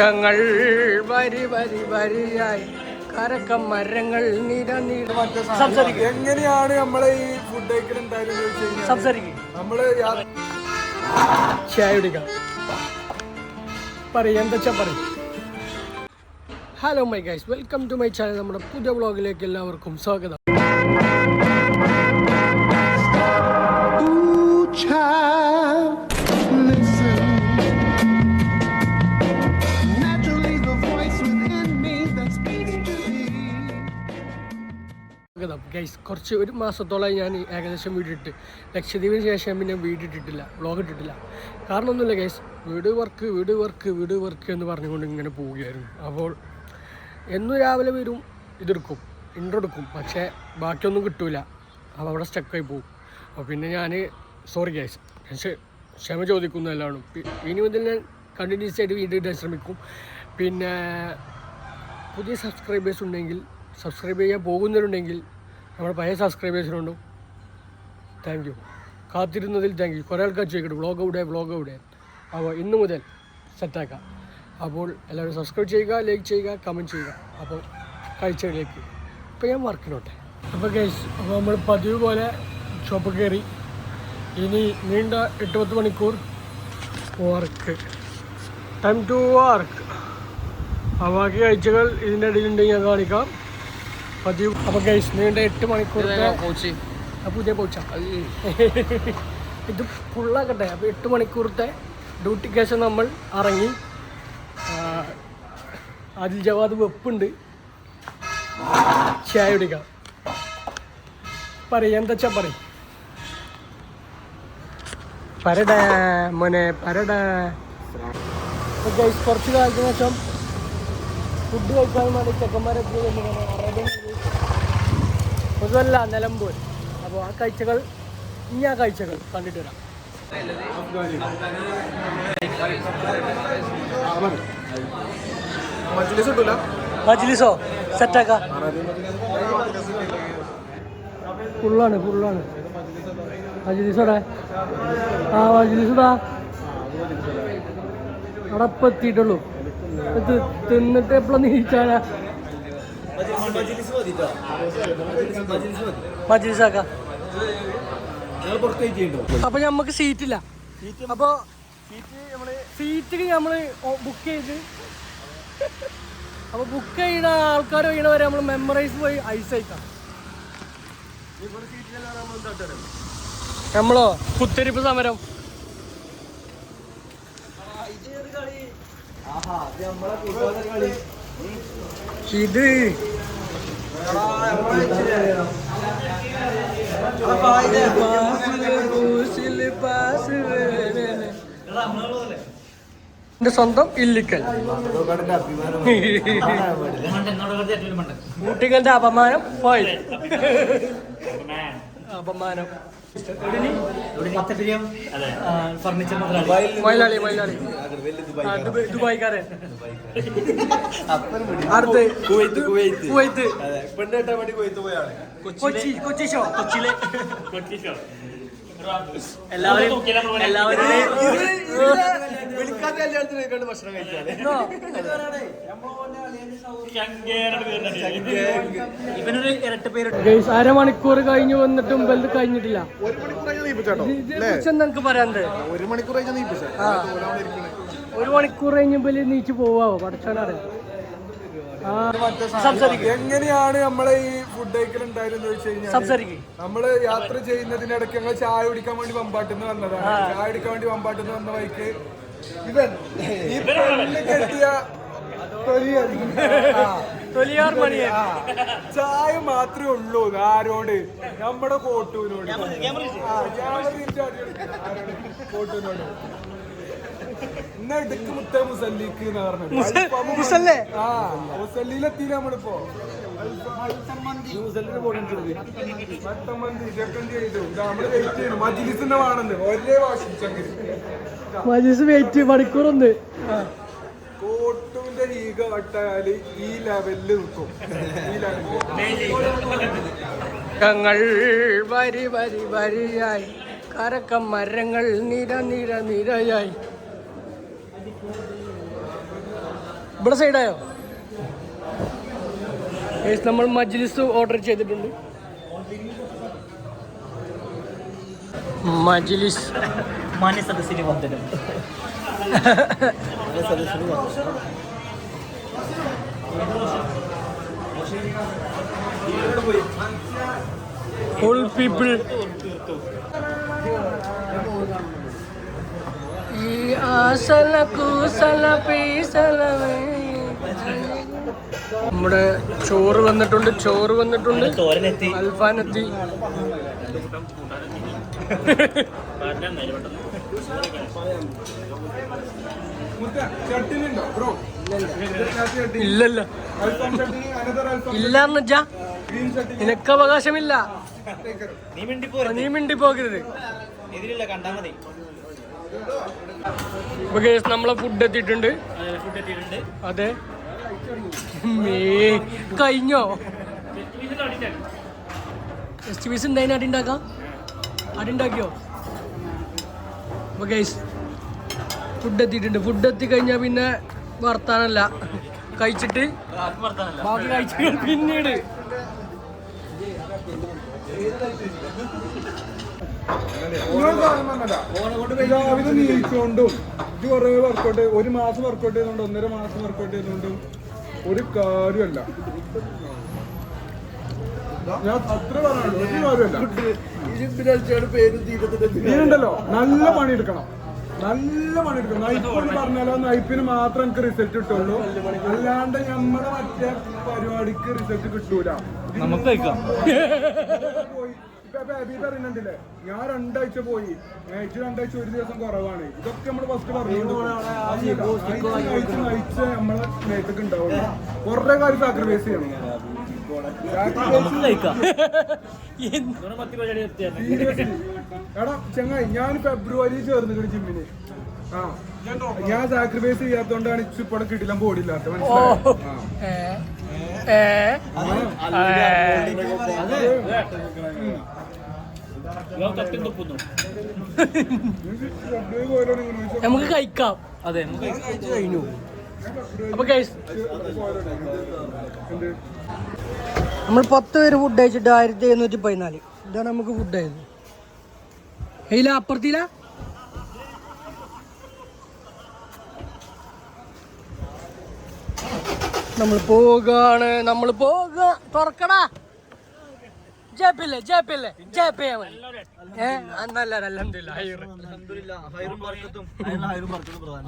ഞങ്ങൾ വരി വരി വരിയായി. കരക്കം മരങ്ങൾ നിര സംസാരിക്കും. എങ്ങനെയാണ് നമ്മളെ ഈ ഫുഡ് കഴിക്കൽ കഴിഞ്ഞാൽ സംസാരിക്കും. നമ്മൾ യാ- ചായ കുടിക്കാം. പറയും എന്താ പറയും. Hello my guys welcome to my channel നമ്മുടെ പുതിയ വ്ളോഗിലേക്ക് എല്ലാവർക്കും സ്വാഗതം. ഗൈസ് കുറച്ച് ഒരു മാസത്തോളമായി ഞാൻ ഏകദേശം വീടിട്ട് ലക്ഷദ്വീപിന് ശേഷം പിന്നെ വീട് ഇട്ടിട്ടില്ല വ്ളോഗ് ഇട്ടിട്ടില്ല. കാരണം ഒന്നുമില്ല ഗൈസ് വീട് വർക്ക് വീട് വർക്ക് വീട് വർക്ക് എന്ന് പറഞ്ഞുകൊണ്ട് ഇങ്ങനെ പോവുകയായിരുന്നു. അപ്പോൾ എന്നും രാവിലെ വരും ഇതെടുക്കും ഇൻട്രോ പക്ഷേ ബാക്കിയൊന്നും കിട്ടൂല. അപ്പോൾ അവിടെ സ്റ്റക്കായി പോകും അപ്പോൾ പിന്നെ ഞാൻ സോറി ഗൈസ് ക്ഷമ ചോദിക്കുന്നു എല്ലാവരും. ഇനി മുതൽ ഞാൻ കണ്ടിന്യൂസ് ആയിട്ട് വീഡിയോ ഇടാൻ ശ്രമിക്കും. പിന്നെ പുതിയ സബ്സ്ക്രൈബേഴ്സ് ഉണ്ടെങ്കിൽ സബ്സ്ക്രൈബ് ചെയ്യാൻ പോകുന്നവരുണ്ടെങ്കിൽ നമ്മുടെ പഴയ സബ്സ്ക്രൈബേഴ്സിനുണ്ടും താങ്ക് യു കാത്തിരുന്നതിൽ താങ്ക് യു കുറേ ആൾക്കാർ ചോദിക്കട്ടെ. വ്ളോഗ് എവിടെ? വ്ളോഗ് എവിടെ? അപ്പോൾ ഇന്ന് മുതൽ സെറ്റാക്കാം അപ്പോൾ എല്ലാവരും സബ്സ്ക്രൈബ് ചെയ്യുക ലൈക്ക് ചെയ്യുക കമന്റ് ചെയ്യുക. അപ്പോൾ കാഴ്ചകളിലേക്ക് ഇപ്പോൾ ഞാൻ വർക്കിനോട്ടെ അപ്പോൾ കേസ് അപ്പോൾ നമ്മൾ പതിവ് പോലെ ഷോപ്പ് കയറി. ഇനി നീണ്ട എട്ട് പത്ത് മണിക്കൂർ വർക്ക് ടൈം ടു വർക്ക് ആ ബാക്കി കാഴ്ചകൾ ഇതിന്റെ ഇടയിലുണ്ടെങ്കിൽ ഞാൻ കാണിക്കാം. പതിവ്. അപ്പോൾ ഗൈസ് നീണ്ട എട്ട് മണിക്കൂറത്തെ ആ പുതിയ പോച്ച. ഇത് ഫുള്ളാക്കട്ടെ അപ്പോൾ എട്ട് മണിക്കൂറത്തെ ഡ്യൂട്ടി കേസ് നമ്മൾ ഇറങ്ങി അതിൽ ജവാദ് വെപ്പുണ്ട്. ചായ കുടിക്കാം. പറയും എന്താ വെച്ചാ പറയും. പരട മോനെ പരട ഗൈസ് കുറച്ച് കാലത്തിന് ശേഷം ഫുഡ് കഴിക്കാൻ വേണ്ടി ചെക്കന്മാരെത്തി പൊതുവല്ല നിലമ്പൂർ. അപ്പോൾ ആ കാഴ്ചകൾ ഇനി ആ കാഴ്ചകൾ കണ്ടിട്ട് വരാം. മജ്ലിസ്? സെറ്റാക്ക. ഫുള്ളാണ് ഫുള്ളാണ്. മജ്ലിസോടെ? ആ മജ്ലിസോടാ. അവിടെ എത്തിയിട്ടുള്ളൂ തിന്നിട്ട് എപ്പോഴും നീച്ചാനാ? മജ്ലിസാക്ക. അപ്പൊ നമുക്ക് സീറ്റില്ല. അപ്പൊ സീറ്റ് നമ്മൾ ബുക്ക് ചെയ്ത്. അപ്പൊ ബുക്ക് ചെയ്ത ആൾക്കാർ വീണവരെ നമ്മൾ മെമ്മറൈസ് പോയി ഐസ് അയക്കാം നമ്മളോ കുത്തിരിപ്പ് സമരം. ഇത് എന്റെ സ്വന്തം ഇല്ലിക്കൽ. കുട്ടികളുടെ അപമാനം പോയി. അപമാനം. ഫർണിച്ചർ കൊച്ചി ഷോ ദുബായ്ക്കാരൻ. വേണ്ടി കുവൈത്ത് പോയാണ്. കൊച്ചി കൊച്ചി ഷോ കൊച്ചിയിലെ. എല്ലാവരും എല്ലാവരും വിളിക്കാത്ത കല്യാണത്തിന് കണ്ട് ഭക്ഷണം കഴിച്ചാൽ ഇവനൊരു ഇരട്ട പേര് അരമണിക്കൂർ കഴിഞ്ഞു വന്നിട്ടും വലുത് കഴിഞ്ഞിട്ടില്ല. ഒരു മണിക്കൂർ പറയാനുണ്ട്. ഒരു മണിക്കൂർ ഒരു മണിക്കൂർ കഴിഞ്ഞ് ബെല്ല് നീച്ച് പോവാവോ? പഠിച്ചാനറിയാം ആ. സംസാരിക്കും. എങ്ങനെയാണ് നമ്മളെ ഈ ഫുഡ് കഴിക്കൽ ഉണ്ടായിരുന്നു ചോദിച്ചു കഴിഞ്ഞാൽ നമ്മൾ യാത്ര ചെയ്യുന്നതിനിടയ്ക്ക് ഞങ്ങൾ ചായ കുടിക്കാൻ വേണ്ടി വമ്പാട്ടിന്ന് വന്നതാണ്. ചായ കുടിക്കാൻ വേണ്ടി വമ്പാട്ടിന്ന് വന്ന വഴിക്ക് ഇവൻ ഈ പെണ്ണ് കെട്ടിയ. ചായ മാത്രമേ ഉള്ളൂ ആരോട്? നമ്മുടെ കോട്ടൂനോട്? കോട്ടൂനോട് ഇന്ന ഇടുക്ക് മുത്ത മുസല്ലിക്ക് എന്ന് പറഞ്ഞു മുസല്ലേ? ആ മുസല്ലിയിലെത്തിയില്ല നമ്മളിപ്പോ. മജീസ് വെയിറ്റ് മണിക്കൂറുണ്ട്. കോട്ടുവിന്റെ ഈഗ വട്ടാൽ ഈ ലെവലിൽ നിൽക്കും ഞങ്ങൾ വരി വരി വരിയായി. കരക്ക മരങ്ങൾ നിര നിര നിരയായി. ഇവിടെ സൈഡായോ നമ്മൾ മജ്ലിസ് ഓർഡർ ചെയ്തിട്ടുണ്ട് മജ്ലിസ് മാന്യ സദസ്സിന് വന്ദനം ഫുൾ പീപ്പിൾ ഈ ആസല കൂസല പീസലവേ നമ്മുടെ ചോറ് വന്നിട്ടുണ്ട് ചോറ് വന്നിട്ടുണ്ട്. അൽഫാനെത്തി. ഇല്ലല്ല. ഇല്ലാന്ന് വെച്ചാ ഗ്രീൻ ചട്ടിനി നിനക്ക് അവകാശമില്ല. നീ മിണ്ടി പോകരുത്. നമ്മളെ ഫുഡ് എത്തിയിട്ടുണ്ട്. അതെ. കഴിഞ്ഞോ? ടെസ്റ്റ് പീസ് എന്തായാലും അടിണ്ടാക്കാം അടിണ്ടാക്കിയോ അടി ഉണ്ടാക്കിയോ? ഗൈസ് ഫുഡ് എത്തിയിട്ടുണ്ട്. ഫുഡ് എത്തി കഴിഞ്ഞാൽ പിന്നെ വർത്താനല്ല. കഴിച്ചിട്ട് ബാക്കി കഴിച്ചിട്ട് പിന്നീട്. രാവിലെ നീച്ചുകൊണ്ടും ഇത് കുറേ വർക്കൗട്ട് ഒരു മാസം വർക്കൗട്ട് ചെയ്തുകൊണ്ട് ഒന്നര മാസം വർക്കൗട്ട് ചെയ്തുകൊണ്ടും ഒരു കാര്യമല്ല. ഞാൻ അത്ര പറയാനുള്ളൂ ഒരു കാര്യമല്ല. നീണ്ടല്ലോ നല്ല പണി എടുക്കണം നല്ല പണി എടുക്കണം നൈപ്പ് എന്ന് പറഞ്ഞാലോ നൈപ്പിന് മാത്രം എനിക്ക് റിസൾട്ട് കിട്ടുള്ളൂ. അല്ലാണ്ട് നമ്മുടെ മറ്റേ പരിപാടിക്ക് റിസൾട്ട് കിട്ടൂല. നമുക്ക് പറയുന്നുണ്ടല്ലേ ഞാൻ രണ്ടാഴ്ച പോയി. നയിച്ച് രണ്ടാഴ്ച ഒരു ദിവസം കുറവാണ്. ഇതൊക്കെ നമ്മൾ ഫസ്റ്റ് പറഞ്ഞു നയിച്ച നമ്മളെ നേരത്തേക്ക് ഉണ്ടാവുള്ളൂ. കുറെ കാര്യം സാക്രിഫൈസ് ചെയ്യണം. എടാ ചങ്ങായി ഞാൻ ഫെബ്രുവരി ചേർന്നിട്ട് ജിമ്മിന് ആ. ഞാൻ സാക്രിഫൈസ് ചെയ്യാത്തോണ്ടാണ് ഇച്ചിപ്പോടെ കിട്ടില്ല ബോഡിയില്ലാത്ത മനസ്സിലായോ? നമുക്ക് കഴിക്കാം. അതെ? നമ്മൾ പത്ത് പേര് ഫുഡ് കഴിച്ചിട്ട് ആയിരത്തി എഴുന്നൂറ്റി പതിനാല്. ഇതാണ് നമുക്ക് ഫുഡ് ആയത്. അപ്പുറത്തില്ല നമ്മൾ പോകാണ് നമ്മൾ പോക. തുറക്കടാ. ജയപ്പില്ലേ ജയപ്പില്ലേ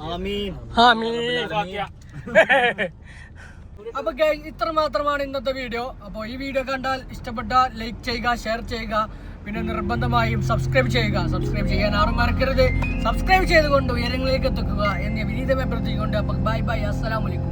ആമീൻ. അപ്പൊ ഇത്ര മാത്രമാണ് ഇന്നത്തെ വീഡിയോ. അപ്പൊ ഈ വീഡിയോ കണ്ടാൽ ഇഷ്ടപ്പെട്ട ലൈക്ക് ചെയ്യുക ഷെയർ ചെയ്യുക. പിന്നെ നിർബന്ധമായും സബ്സ്ക്രൈബ് ചെയ്യുക. സബ്സ്ക്രൈബ് ചെയ്യാൻ ആരും മറക്കരുത്. സബ്സ്ക്രൈബ് ചെയ്തുകൊണ്ട് ഉയരങ്ങളിലേക്ക് എത്തിക്കുക എന്ന് വിനീതമായി പ്രവർത്തിക്കൊണ്ട് അപ്പൊ ബൈ ബൈ. അസ്സലാമലൈക്കും